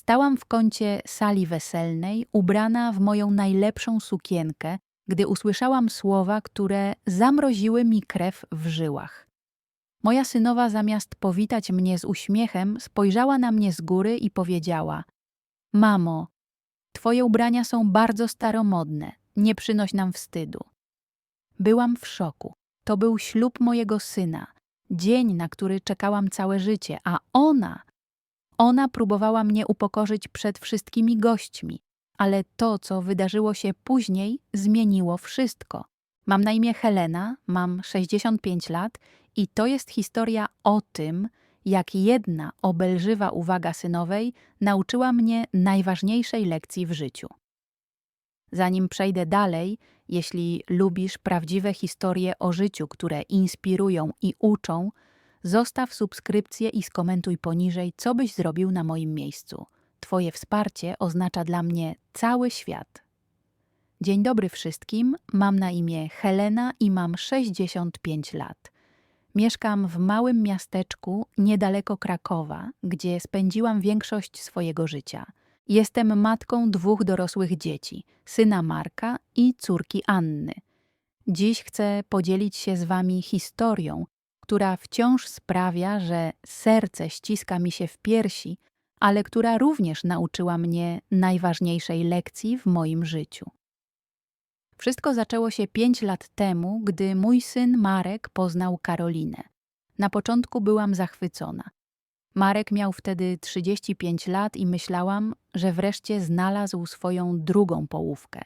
Stałam w kącie sali weselnej, ubrana w moją najlepszą sukienkę, gdy usłyszałam słowa, które zamroziły mi krew w żyłach. Moja synowa zamiast powitać mnie z uśmiechem, spojrzała na mnie z góry i powiedziała: Mamo, twoje ubrania są bardzo staromodne, nie przynoś nam wstydu. Byłam w szoku. To był ślub mojego syna, dzień, na który czekałam całe życie, a ona, ona próbowała mnie upokorzyć przed wszystkimi gośćmi, ale to, co wydarzyło się później, zmieniło wszystko. Mam na imię Helena, mam 65 lat i to jest historia o tym, jak jedna obelżywa uwaga synowej nauczyła mnie najważniejszej lekcji w życiu. Zanim przejdę dalej, jeśli lubisz prawdziwe historie o życiu, które inspirują i uczą, zostaw subskrypcję i skomentuj poniżej, co byś zrobił na moim miejscu. Twoje wsparcie oznacza dla mnie cały świat. Dzień dobry wszystkim, mam na imię Helena i mam 65 lat. Mieszkam w małym miasteczku niedaleko Krakowa, gdzie spędziłam większość swojego życia. Jestem matką dwóch dorosłych dzieci, syna Marka i córki Anny. Dziś chcę podzielić się z wami historią, która wciąż sprawia, że serce ściska mi się w piersi, ale która również nauczyła mnie najważniejszej lekcji w moim życiu. Wszystko zaczęło się pięć lat temu, gdy mój syn Marek poznał Karolinę. Na początku byłam zachwycona. Marek miał wtedy 35 lat i myślałam, że wreszcie znalazł swoją drugą połówkę.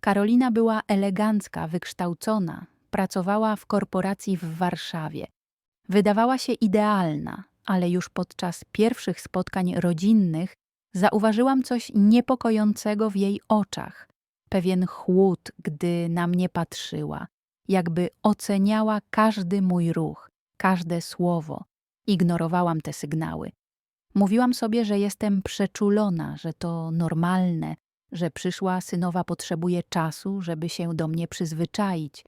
Karolina była elegancka, wykształcona, pracowała w korporacji w Warszawie. Wydawała się idealna, ale już podczas pierwszych spotkań rodzinnych zauważyłam coś niepokojącego w jej oczach. Pewien chłód, gdy na mnie patrzyła, jakby oceniała każdy mój ruch, każde słowo. Ignorowałam te sygnały. Mówiłam sobie, że jestem przeczulona, że to normalne, że przyszła synowa potrzebuje czasu, żeby się do mnie przyzwyczaić.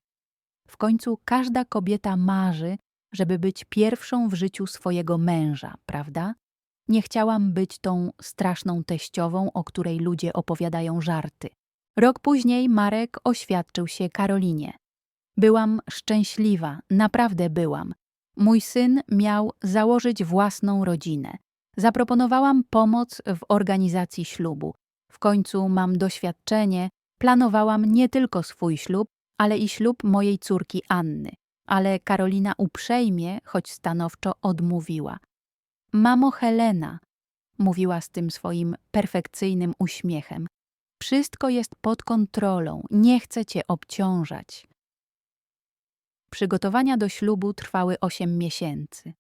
W końcu każda kobieta marzy, żeby być pierwszą w życiu swojego męża, prawda? Nie chciałam być tą straszną teściową, o której ludzie opowiadają żarty. Rok później Marek oświadczył się Karolinie. Byłam szczęśliwa, naprawdę byłam. Mój syn miał założyć własną rodzinę. Zaproponowałam pomoc w organizacji ślubu. W końcu mam doświadczenie, planowałam nie tylko swój ślub, ale i ślub mojej córki Anny. Ale Karolina uprzejmie, choć stanowczo odmówiła. Mamo Helena, mówiła z tym swoim perfekcyjnym uśmiechem, wszystko jest pod kontrolą, nie chcę cię obciążać. Przygotowania do ślubu trwały osiem miesięcy.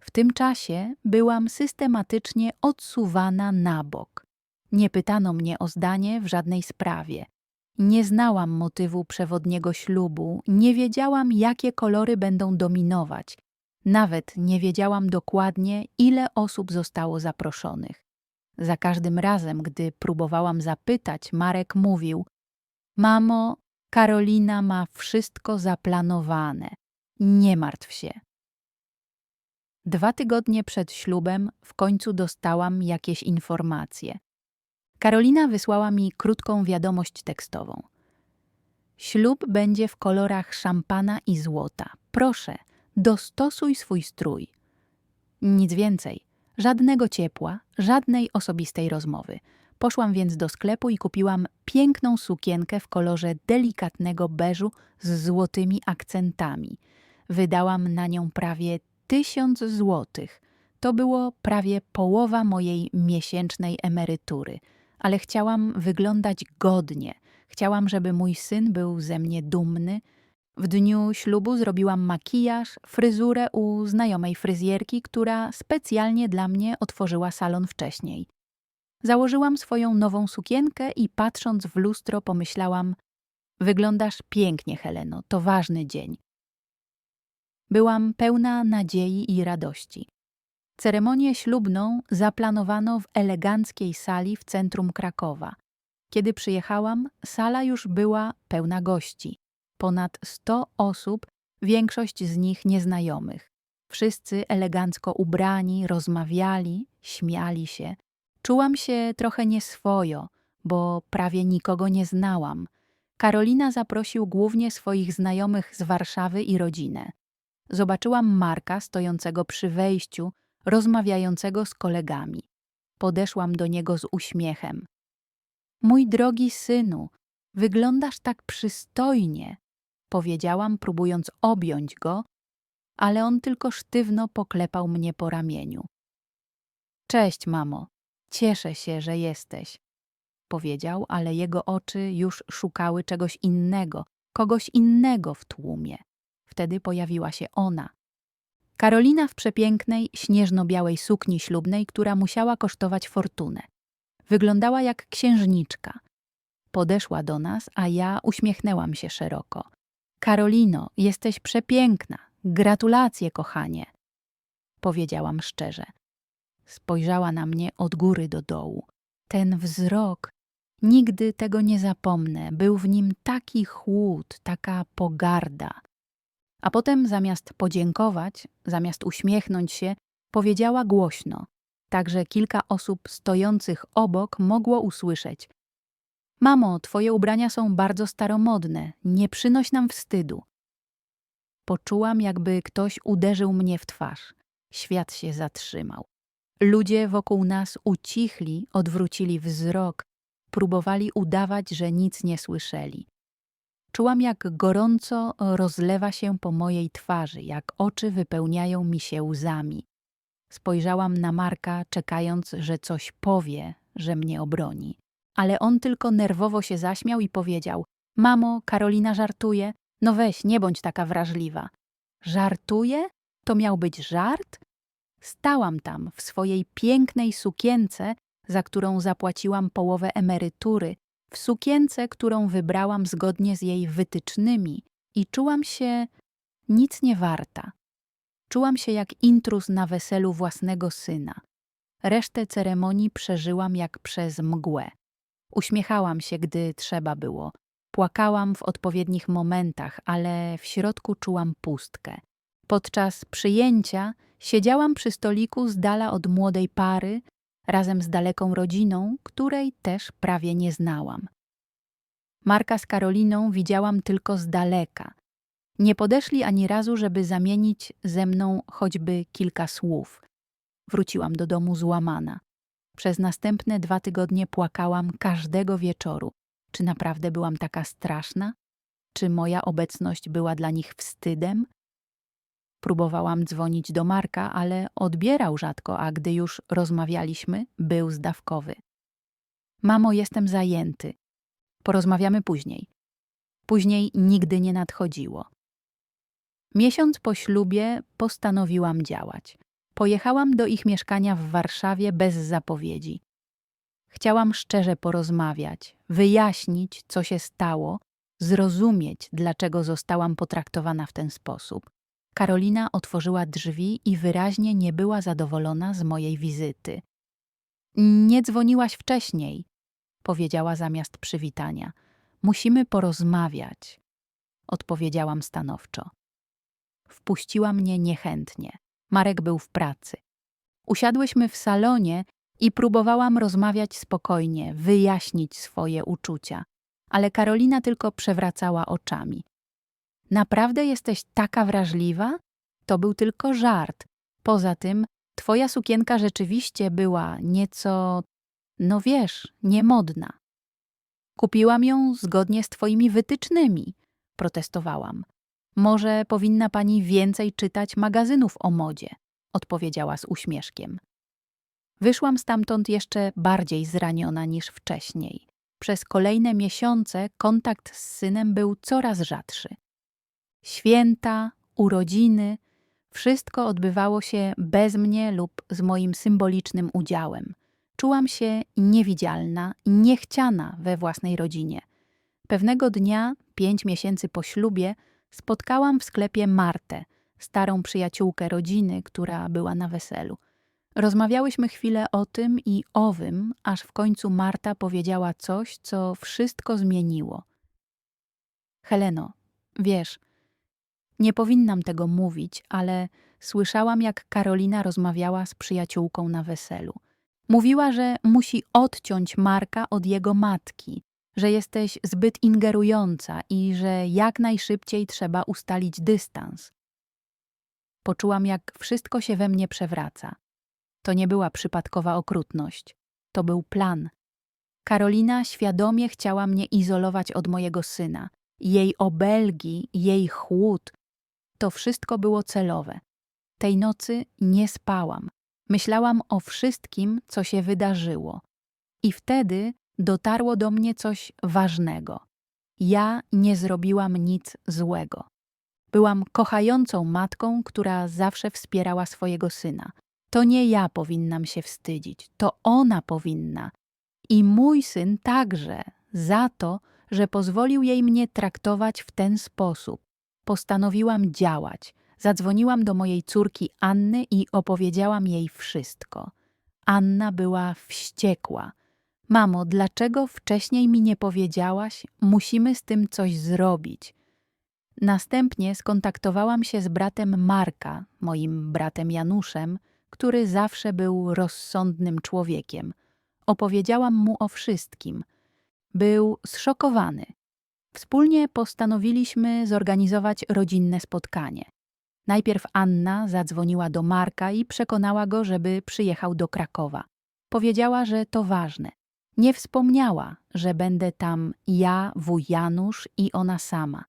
W tym czasie byłam systematycznie odsuwana na bok. Nie pytano mnie o zdanie w żadnej sprawie. Nie znałam motywu przewodniego ślubu, nie wiedziałam, jakie kolory będą dominować. Nawet nie wiedziałam dokładnie, ile osób zostało zaproszonych. Za każdym razem, gdy próbowałam zapytać, Marek mówił: Mamo, Karolina ma wszystko zaplanowane. Nie martw się. Dwa tygodnie przed ślubem w końcu dostałam jakieś informacje. Karolina wysłała mi krótką wiadomość tekstową. Ślub będzie w kolorach szampana i złota. Proszę, dostosuj swój strój. Nic więcej, żadnego ciepła, żadnej osobistej rozmowy. Poszłam więc do sklepu i kupiłam piękną sukienkę w kolorze delikatnego beżu z złotymi akcentami. Wydałam na nią prawie tysiąc złotych. To było prawie połowa mojej miesięcznej emerytury, ale chciałam wyglądać godnie. Chciałam, żeby mój syn był ze mnie dumny. W dniu ślubu zrobiłam makijaż, fryzurę u znajomej fryzjerki, która specjalnie dla mnie otworzyła salon wcześniej. Założyłam swoją nową sukienkę i patrząc w lustro pomyślałam: Wyglądasz pięknie, Heleno, to ważny dzień. Byłam pełna nadziei i radości. Ceremonię ślubną zaplanowano w eleganckiej sali w centrum Krakowa. Kiedy przyjechałam, sala już była pełna gości. Ponad sto osób, większość z nich nieznajomych. Wszyscy elegancko ubrani, rozmawiali, śmiali się. Czułam się trochę nieswojo, bo prawie nikogo nie znałam. Karolina zaprosił głównie swoich znajomych z Warszawy i rodzinę. Zobaczyłam Marka stojącego przy wejściu, rozmawiającego z kolegami. Podeszłam do niego z uśmiechem. Mój drogi synu, wyglądasz tak przystojnie, powiedziałam, próbując objąć go, ale on tylko sztywno poklepał mnie po ramieniu. Cześć, mamo, cieszę się, że jesteś, powiedział, ale jego oczy już szukały czegoś innego, kogoś innego w tłumie. Wtedy pojawiła się ona. Karolina w przepięknej, śnieżno-białej sukni ślubnej, która musiała kosztować fortunę. Wyglądała jak księżniczka. Podeszła do nas, a ja uśmiechnęłam się szeroko. Karolino, jesteś przepiękna. Gratulacje, kochanie. Powiedziałam szczerze. Spojrzała na mnie od góry do dołu. Ten wzrok, nigdy tego nie zapomnę. Był w nim taki chłód, taka pogarda. A potem zamiast podziękować, zamiast uśmiechnąć się, powiedziała głośno, tak że kilka osób stojących obok mogło usłyszeć: Mamo, twoje ubrania są bardzo staromodne, nie przynoś nam wstydu. Poczułam, jakby ktoś uderzył mnie w twarz. Świat się zatrzymał. Ludzie wokół nas ucichli, odwrócili wzrok, próbowali udawać, że nic nie słyszeli. Czułam, jak gorąco rozlewa się po mojej twarzy, jak oczy wypełniają mi się łzami. Spojrzałam na Marka, czekając, że coś powie, że mnie obroni. Ale on tylko nerwowo się zaśmiał i powiedział: Mamo, Karolina żartuje. No weź, nie bądź taka wrażliwa. Żartuje? To miał być żart? Stałam tam w swojej pięknej sukience, za którą zapłaciłam połowę emerytury, w sukience, którą wybrałam zgodnie z jej wytycznymi i czułam się nic nie warta. Czułam się jak intruz na weselu własnego syna. Resztę ceremonii przeżyłam jak przez mgłę. Uśmiechałam się, gdy trzeba było. Płakałam w odpowiednich momentach, ale w środku czułam pustkę. Podczas przyjęcia siedziałam przy stoliku z dala od młodej pary, razem z daleką rodziną, której też prawie nie znałam. Marka z Karoliną widziałam tylko z daleka. Nie podeszli ani razu, żeby zamienić ze mną choćby kilka słów. Wróciłam do domu złamana. Przez następne dwa tygodnie płakałam każdego wieczoru. Czy naprawdę byłam taka straszna? Czy moja obecność była dla nich wstydem? Próbowałam dzwonić do Marka, ale odbierał rzadko, a gdy już rozmawialiśmy, był zdawkowy. Mamo, jestem zajęty. Porozmawiamy później. Później nigdy nie nadchodziło. Miesiąc po ślubie postanowiłam działać. Pojechałam do ich mieszkania w Warszawie bez zapowiedzi. Chciałam szczerze porozmawiać, wyjaśnić, co się stało, zrozumieć, dlaczego zostałam potraktowana w ten sposób. Karolina otworzyła drzwi i wyraźnie nie była zadowolona z mojej wizyty. Nie dzwoniłaś wcześniej, powiedziała zamiast przywitania. Musimy porozmawiać, odpowiedziałam stanowczo. Wpuściła mnie niechętnie. Marek był w pracy. Usiadłyśmy w salonie i próbowałam rozmawiać spokojnie, wyjaśnić swoje uczucia, ale Karolina tylko przewracała oczami. Naprawdę jesteś taka wrażliwa? To był tylko żart. Poza tym, twoja sukienka rzeczywiście była nieco, no wiesz, niemodna. Kupiłam ją zgodnie z twoimi wytycznymi, protestowałam. Może powinna pani więcej czytać magazynów o modzie, odpowiedziała z uśmieszkiem. Wyszłam stamtąd jeszcze bardziej zraniona niż wcześniej. Przez kolejne miesiące kontakt z synem był coraz rzadszy. Święta, urodziny, wszystko odbywało się bez mnie lub z moim symbolicznym udziałem. Czułam się niewidzialna niechciana we własnej rodzinie. Pewnego dnia, pięć miesięcy po ślubie, spotkałam w sklepie Martę, starą przyjaciółkę rodziny, która była na weselu. Rozmawiałyśmy chwilę o tym i owym, aż w końcu Marta powiedziała coś, co wszystko zmieniło. Heleno, wiesz, nie powinnam tego mówić, ale słyszałam, jak Karolina rozmawiała z przyjaciółką na weselu. Mówiła, że musi odciąć Marka od jego matki, że jesteś zbyt ingerująca i że jak najszybciej trzeba ustalić dystans. Poczułam, jak wszystko się we mnie przewraca. To nie była przypadkowa okrutność, to był plan. Karolina świadomie chciała mnie izolować od mojego syna. Jej obelgi, jej chłód, to wszystko było celowe. Tej nocy nie spałam. Myślałam o wszystkim, co się wydarzyło. I wtedy dotarło do mnie coś ważnego. Ja nie zrobiłam nic złego. Byłam kochającą matką, która zawsze wspierała swojego syna. To nie ja powinnam się wstydzić, to ona powinna. I mój syn także, za to, że pozwolił jej mnie traktować w ten sposób. Postanowiłam działać. Zadzwoniłam do mojej córki Anny i opowiedziałam jej wszystko. Anna była wściekła. Mamo, dlaczego wcześniej mi nie powiedziałaś? Musimy z tym coś zrobić. Następnie skontaktowałam się z bratem Marka, moim bratem Januszem, który zawsze był rozsądnym człowiekiem. Opowiedziałam mu o wszystkim. Był zszokowany. Wspólnie postanowiliśmy zorganizować rodzinne spotkanie. Najpierw Anna zadzwoniła do Marka i przekonała go, żeby przyjechał do Krakowa. Powiedziała, że to ważne. Nie wspomniała, że będę tam ja, wuj Janusz i ona sama.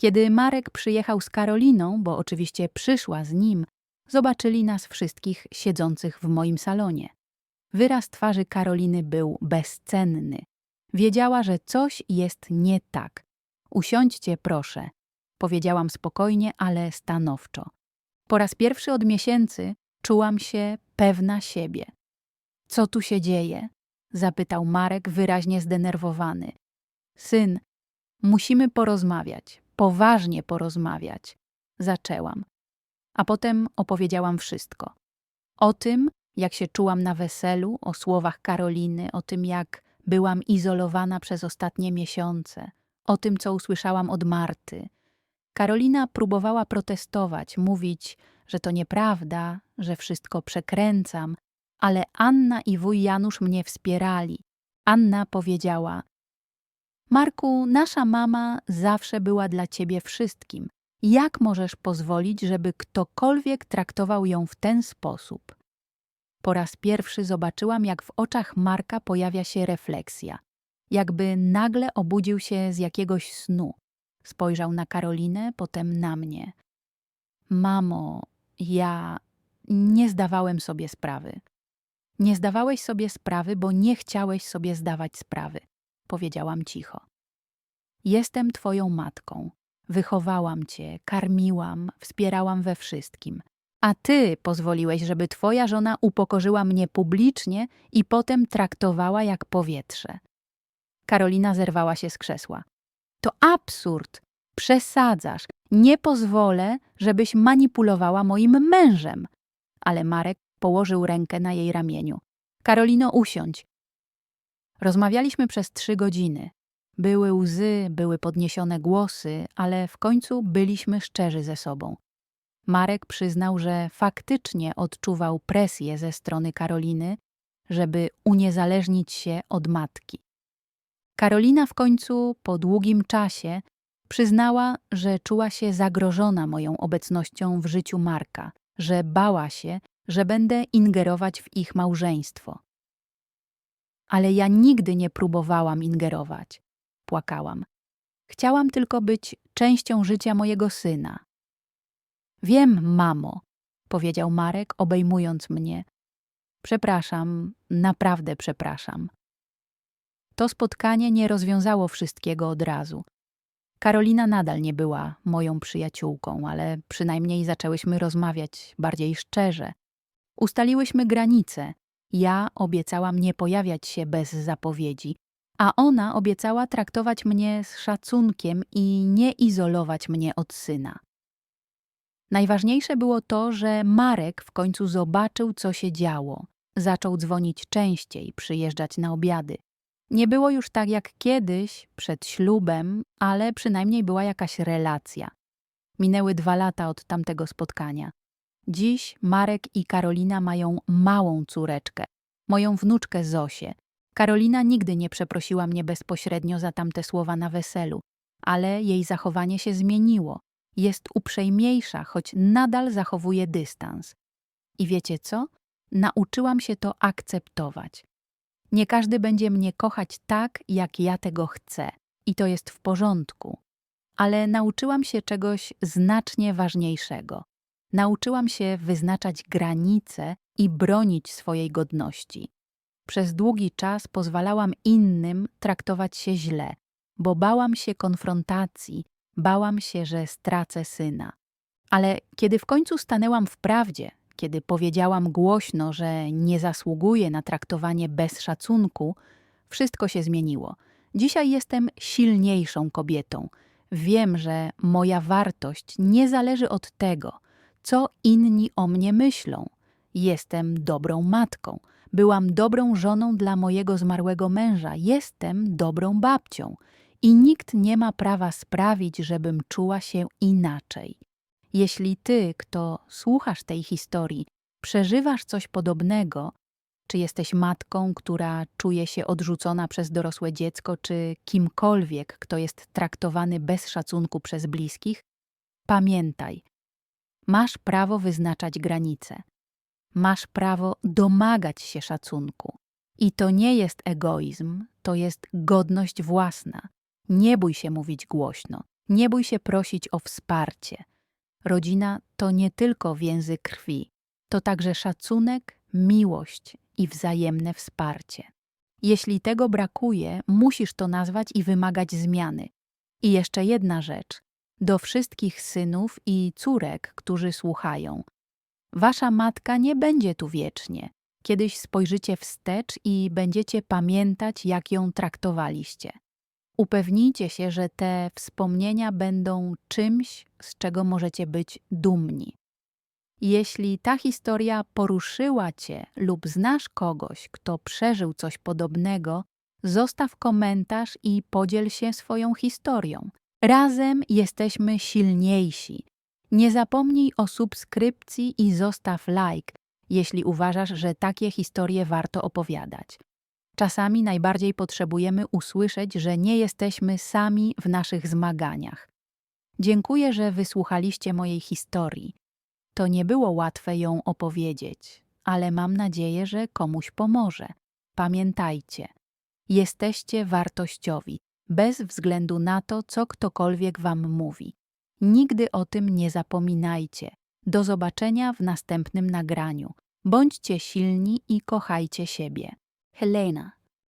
Kiedy Marek przyjechał z Karoliną, bo oczywiście przyszła z nim, zobaczyli nas wszystkich siedzących w moim salonie. Wyraz twarzy Karoliny był bezcenny. Wiedziała, że coś jest nie tak. Usiądźcie, proszę, powiedziałam spokojnie, ale stanowczo. Po raz pierwszy od miesięcy czułam się pewna siebie. Co tu się dzieje? zapytał Marek wyraźnie zdenerwowany. Syn, musimy porozmawiać, poważnie porozmawiać. Zaczęłam. A potem opowiedziałam wszystko. O tym, jak się czułam na weselu, o słowach Karoliny, o tym, jak byłam izolowana przez ostatnie miesiące, o tym, co usłyszałam od Marty. Karolina próbowała protestować, mówić, że to nieprawda, że wszystko przekręcam, ale Anna i wuj Janusz mnie wspierali. Anna powiedziała: Marku, nasza mama zawsze była dla ciebie wszystkim. Jak możesz pozwolić, żeby ktokolwiek traktował ją w ten sposób? Po raz pierwszy zobaczyłam, jak w oczach Marka pojawia się refleksja. Jakby nagle obudził się z jakiegoś snu. Spojrzał na Karolinę, potem na mnie. Mamo, ja nie zdawałem sobie sprawy. Nie zdawałeś sobie sprawy, bo nie chciałeś sobie zdawać sprawy, powiedziałam cicho. Jestem twoją matką. Wychowałam cię, karmiłam, wspierałam we wszystkim. A ty pozwoliłeś, żeby twoja żona upokorzyła mnie publicznie i potem traktowała jak powietrze. Karolina zerwała się z krzesła. To absurd! Przesadzasz! Nie pozwolę, żebyś manipulowała moim mężem! Ale Marek położył rękę na jej ramieniu. Karolino, usiądź. Rozmawialiśmy przez trzy godziny. Były łzy, były podniesione głosy, ale w końcu byliśmy szczerzy ze sobą. Marek przyznał, że faktycznie odczuwał presję ze strony Karoliny, żeby uniezależnić się od matki. Karolina w końcu, po długim czasie, przyznała, że czuła się zagrożona moją obecnością w życiu Marka, że bała się, że będę ingerować w ich małżeństwo. Ale ja nigdy nie próbowałam ingerować. Płakałam. Chciałam tylko być częścią życia mojego syna. Wiem, mamo, powiedział Marek, obejmując mnie. Przepraszam, naprawdę przepraszam. To spotkanie nie rozwiązało wszystkiego od razu. Karolina nadal nie była moją przyjaciółką, ale przynajmniej zaczęłyśmy rozmawiać bardziej szczerze. Ustaliłyśmy granice. Ja obiecałam nie pojawiać się bez zapowiedzi, a ona obiecała traktować mnie z szacunkiem i nie izolować mnie od syna. Najważniejsze było to, że Marek w końcu zobaczył, co się działo. Zaczął dzwonić częściej, przyjeżdżać na obiady. Nie było już tak jak kiedyś, przed ślubem, ale przynajmniej była jakaś relacja. Minęły dwa lata od tamtego spotkania. Dziś Marek i Karolina mają małą córeczkę. moją wnuczkę Zosię. Karolina nigdy nie przeprosiła mnie bezpośrednio za tamte słowa na weselu, ale jej zachowanie się zmieniło. Jest uprzejmiejsza, choć nadal zachowuje dystans. I wiecie co? Nauczyłam się to akceptować. Nie każdy będzie mnie kochać tak, jak ja tego chcę, i to jest w porządku. Ale nauczyłam się czegoś znacznie ważniejszego. Nauczyłam się wyznaczać granice i bronić swojej godności. Przez długi czas pozwalałam innym traktować się źle, bo bałam się konfrontacji, bałam się, że stracę syna. Ale kiedy w końcu stanęłam w prawdzie, kiedy powiedziałam głośno, że nie zasługuję na traktowanie bez szacunku, wszystko się zmieniło. Dzisiaj jestem silniejszą kobietą. Wiem, że moja wartość nie zależy od tego, co inni o mnie myślą. Jestem dobrą matką. Byłam dobrą żoną dla mojego zmarłego męża. Jestem dobrą babcią. I nikt nie ma prawa sprawić, żebym czuła się inaczej. Jeśli ty, kto słuchasz tej historii, przeżywasz coś podobnego, czy jesteś matką, która czuje się odrzucona przez dorosłe dziecko, czy kimkolwiek, kto jest traktowany bez szacunku przez bliskich, pamiętaj, masz prawo wyznaczać granice. Masz prawo domagać się szacunku. I to nie jest egoizm, to jest godność własna. Nie bój się mówić głośno, nie bój się prosić o wsparcie. Rodzina to nie tylko więzy krwi, to także szacunek, miłość i wzajemne wsparcie. Jeśli tego brakuje, musisz to nazwać i wymagać zmiany. I jeszcze jedna rzecz. Do wszystkich synów i córek, którzy słuchają. Wasza matka nie będzie tu wiecznie. Kiedyś spojrzycie wstecz i będziecie pamiętać, jak ją traktowaliście. Upewnijcie się, że te wspomnienia będą czymś, z czego możecie być dumni. Jeśli ta historia poruszyła Cię lub znasz kogoś, kto przeżył coś podobnego, zostaw komentarz i podziel się swoją historią. Razem jesteśmy silniejsi. Nie zapomnij o subskrypcji i zostaw like, jeśli uważasz, że takie historie warto opowiadać. Czasami najbardziej potrzebujemy usłyszeć, że nie jesteśmy sami w naszych zmaganiach. Dziękuję, że wysłuchaliście mojej historii. To nie było łatwe ją opowiedzieć, ale mam nadzieję, że komuś pomoże. Pamiętajcie, jesteście wartościowi, bez względu na to, co ktokolwiek wam mówi. Nigdy o tym nie zapominajcie. Do zobaczenia w następnym nagraniu. Bądźcie silni i kochajcie siebie. Helena